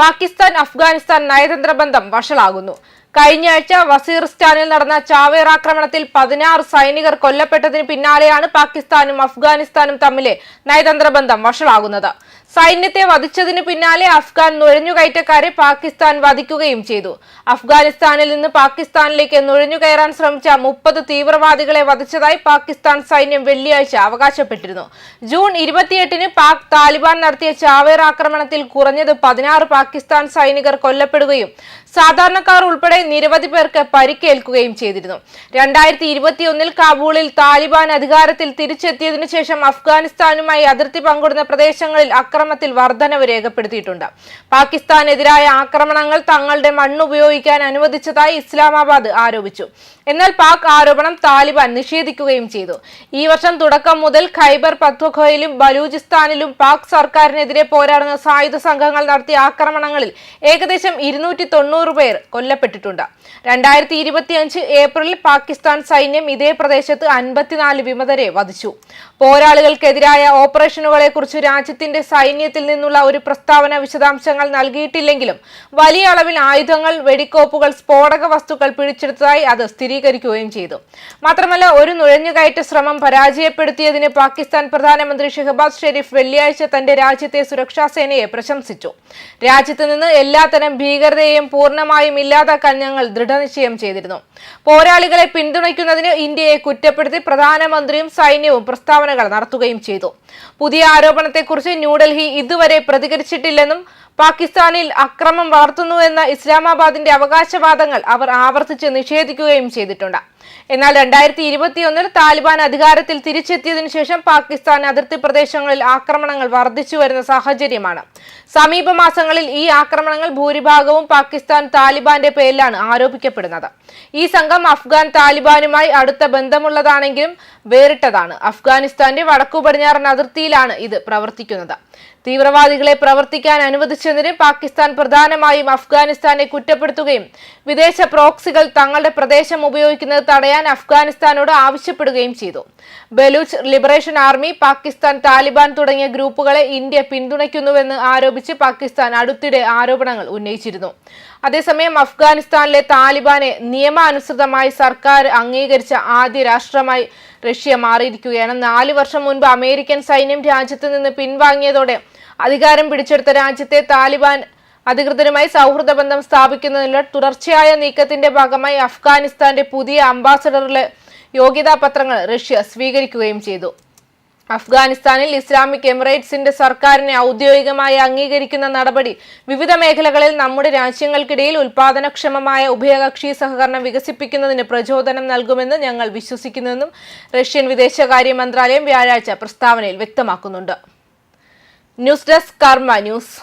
പാകിസ്ഥാൻ അഫ്ഗാനിസ്ഥാൻ നയതന്ത്ര ബന്ധം വഷളാകുന്നു കഴിഞ്ഞയാഴ്ച വസീറിസ്ഥാനിൽ നടന്ന ചാവേർ ആക്രമണത്തിൽ പതിനാറ് സൈനികർ കൊല്ലപ്പെട്ടതിന് പിന്നാലെയാണ് പാകിസ്ഥാനും അഫ്ഗാനിസ്ഥാനും തമ്മിലെ നയതന്ത്ര ബന്ധം വഷളാകുന്നത്. സൈന്യത്തെ വധിച്ചതിന് പിന്നാലെ അഫ്ഗാൻ നുഴഞ്ഞുകയറ്റക്കാരെ പാകിസ്ഥാൻ വധിക്കുകയും ചെയ്തു. അഫ്ഗാനിസ്ഥാനിൽ നിന്ന് പാകിസ്ഥാനിലേക്ക് നുഴഞ്ഞുകയറാൻ ശ്രമിച്ച മുപ്പത് തീവ്രവാദികളെ വധിച്ചതായി പാകിസ്ഥാൻ സൈന്യം വെള്ളിയാഴ്ച അവകാശപ്പെട്ടിരുന്നു. ജൂൺ ഇരുപത്തിയെട്ടിന് പാക് താലിബാൻ നടത്തിയ ചാവേർ ആക്രമണത്തിൽ കുറഞ്ഞത് പതിനാറ് പാകിസ്ഥാൻ സൈനികർ കൊല്ലപ്പെടുകയും സാധാരണക്കാർ ഉൾപ്പെടെ നിരവധി പേർക്ക് പരിക്കേൽക്കുകയും ചെയ്തിരുന്നു. രണ്ടായിരത്തി ഇരുപത്തിയൊന്നിൽ കാബൂളിൽ താലിബാൻ അധികാരത്തിൽ തിരിച്ചെത്തിയതിനു ശേഷം അഫ്ഗാനിസ്ഥാനുമായി അതിർത്തി പങ്കിടുന്ന പ്രദേശങ്ങളിൽ അക്രമത്തിൽ വർധനവ് രേഖപ്പെടുത്തിയിട്ടുണ്ട്. പാകിസ്ഥാനെതിരായ ആക്രമണങ്ങൾ തങ്ങളുടെ മണ്ണ് ഉപയോഗിക്കാൻ അനുവദിച്ചതായി ഇസ്ലാമാബാദ് ആരോപിച്ചു. എന്നാൽ പാക് ആരോപണം താലിബാൻ നിഷേധിക്കുകയും ചെയ്തു. ഈ വർഷം തുടക്കം മുതൽ ഖൈബർ പത്വഖയിലും ബലൂചിസ്ഥാനിലും പാക് സർക്കാരിനെതിരെ പോരാടുന്ന സായുധ സംഘങ്ങൾ നടത്തിയ ആക്രമണങ്ങളിൽ ഏകദേശം ഇരുന്നൂറ്റി തൊണ്ണൂറ് പേർ കൊല്ലപ്പെട്ടിട്ടുണ്ട്. രണ്ടായിരത്തി ഇരുപത്തിയഞ്ച് ഏപ്രിലിൽ പാകിസ്ഥാൻ സൈന്യം ഇതേ പ്രദേശത്ത് അൻപത്തിനാല് വിമതരെ വധിച്ചു. പോരാളികൾക്കെതിരായ ഓപ്പറേഷനുകളെ കുറിച്ച് രാജ്യത്തിന്റെ സൈന്യത്തിൽ നിന്നുള്ള ഒരു പ്രസ്താവന വിശദാംശങ്ങൾ നൽകിയിട്ടില്ലെങ്കിലും വലിയ അളവിൽ ആയുധങ്ങൾ വെടിക്കോപ്പുകൾ സ്ഫോടക വസ്തുക്കൾ പിടിച്ചെടുത്തതായി അത് സ്ഥിരീകരിക്കുകയും ചെയ്തു. മാത്രമല്ല ഒരു നുഴഞ്ഞുകയറ്റ ശ്രമം പരാജയപ്പെടുത്തിയതിന് പാകിസ്ഥാൻ പ്രധാനമന്ത്രി ഷെഹബാസ് ഷെരീഫ് വെള്ളിയാഴ്ച തന്റെ രാജ്യത്തെ സുരക്ഷാ സേനയെ പ്രശംസിച്ചു. രാജ്യത്ത് നിന്ന് എല്ലാത്തരം ഭീകരതയെയും പൂർണമായും ഇല്ലാതാക്കാൻ ഞങ്ങൾ ദൃഢനിശ്ചയം ചെയ്തിരുന്നു. പോരാളികളെ പിന്തുണയ്ക്കുന്നതിന് ഇന്ത്യയെ കുറ്റപ്പെടുത്തി പ്രധാനമന്ത്രിയും സൈന്യവും പ്രസ്താവനകൾ നടത്തുകയും ചെയ്തു. പുതിയ ആരോപണത്തെക്കുറിച്ച് ന്യൂഡൽഹി ഇതുവരെ പ്രതികരിച്ചിട്ടില്ലെന്നും പാകിസ്ഥാനിൽ അക്രമം വളർത്തുന്നുവെന്ന ഇസ്ലാമാബാദിന്റെ അവകാശവാദങ്ങൾ അവർ ആവർത്തിച്ച് നിഷേധിക്കുകയും ചെയ്തിട്ടുണ്ട്. എന്നാൽ രണ്ടായിരത്തി ഇരുപത്തിയൊന്നിൽ താലിബാൻ അധികാരത്തിൽ തിരിച്ചെത്തിയതിനു ശേഷം പാകിസ്ഥാൻ അതിർത്തി പ്രദേശങ്ങളിൽ ആക്രമണങ്ങൾ വർദ്ധിച്ചു വരുന്ന സാഹചര്യമാണ്. സമീപ മാസങ്ങളിൽ ഈ ആക്രമണങ്ങൾ ഭൂരിഭാഗവും പാകിസ്ഥാൻ താലിബാന്റെ പേരിലാണ് ആരോപിക്കപ്പെടുന്നത്. ഈ സംഘം അഫ്ഗാൻ താലിബാനുമായി അടുത്ത ബന്ധമുള്ളതാണെങ്കിലും വേറിട്ടതാണ്. അഫ്ഗാനിസ്ഥാന്റെ വടക്കു പടിഞ്ഞാറൻ അതിർത്തിയിലാണ് ഇത് പ്രവർത്തിക്കുന്നത്. തീവ്രവാദികളെ പ്രവർത്തിക്കാൻ അനുവദിച്ചതിന് പാകിസ്ഥാൻ പ്രധാനമായും അഫ്ഗാനിസ്ഥാനെ കുറ്റപ്പെടുത്തുകയും വിദേശ പ്രോക്സികൾ തങ്ങളുടെ പ്രദേശം ഉപയോഗിക്കുന്നത് തടയാൻ അഫ്ഗാനിസ്ഥാനോട് ആവശ്യപ്പെടുകയും ചെയ്തു. ബലൂച്ച് ലിബറേഷൻ ആർമി പാകിസ്ഥാൻ താലിബാൻ തുടങ്ങിയ ഗ്രൂപ്പുകളെ ഇന്ത്യ പിന്തുണയ്ക്കുന്നുവെന്ന് ആരോപിച്ച് പാകിസ്ഥാൻ അടുത്തിടെ ആരോപണങ്ങൾ ഉന്നയിച്ചിരുന്നു. അതേസമയം അഫ്ഗാനിസ്ഥാനിലെ താലിബാനെ നിയമാനുസൃതമായി സർക്കാർ അംഗീകരിച്ച ആദ്യ രാഷ്ട്രമായി റഷ്യ മാറിയിരിക്കുകയാണ്. നാല് വർഷം മുൻപ് അമേരിക്കൻ സൈന്യം രാജ്യത്ത് നിന്ന് പിൻവാങ്ങിയതോടെ അധികാരം പിടിച്ചെടുത്ത രാജ്യത്തെ താലിബാൻ അധികൃതരുമായി സൗഹൃദ ബന്ധം സ്ഥാപിക്കുന്നതിനുള്ള തുടർച്ചയായ നീക്കത്തിന്റെ ഭാഗമായി അഫ്ഗാനിസ്ഥാന്റെ പുതിയ അംബാസഡറിലെ യോഗ്യതാ പത്രങ്ങൾ റഷ്യ സ്വീകരിക്കുകയും ചെയ്തു. അഫ്ഗാനിസ്ഥാനിൽ ഇസ്ലാമിക് എമിറേറ്റ്സിന്റെ സർക്കാരിനെ ഔദ്യോഗികമായി അംഗീകരിക്കുന്ന നടപടി വിവിധ മേഖലകളിൽ നമ്മുടെ രാജ്യങ്ങൾക്കിടയിൽ ഉൽപാദനക്ഷമമായ ഉഭയകക്ഷി സഹകരണം വികസിപ്പിക്കുന്നതിന് പ്രചോദനം നൽകുമെന്ന് ഞങ്ങൾ വിശ്വസിക്കുന്നുവെന്നും റഷ്യൻ വിദേശകാര്യ മന്ത്രാലയം വ്യാഴാഴ്ച പ്രസ്താവനയിൽ വ്യക്തമാക്കുന്നുണ്ട്. News desk Karma news.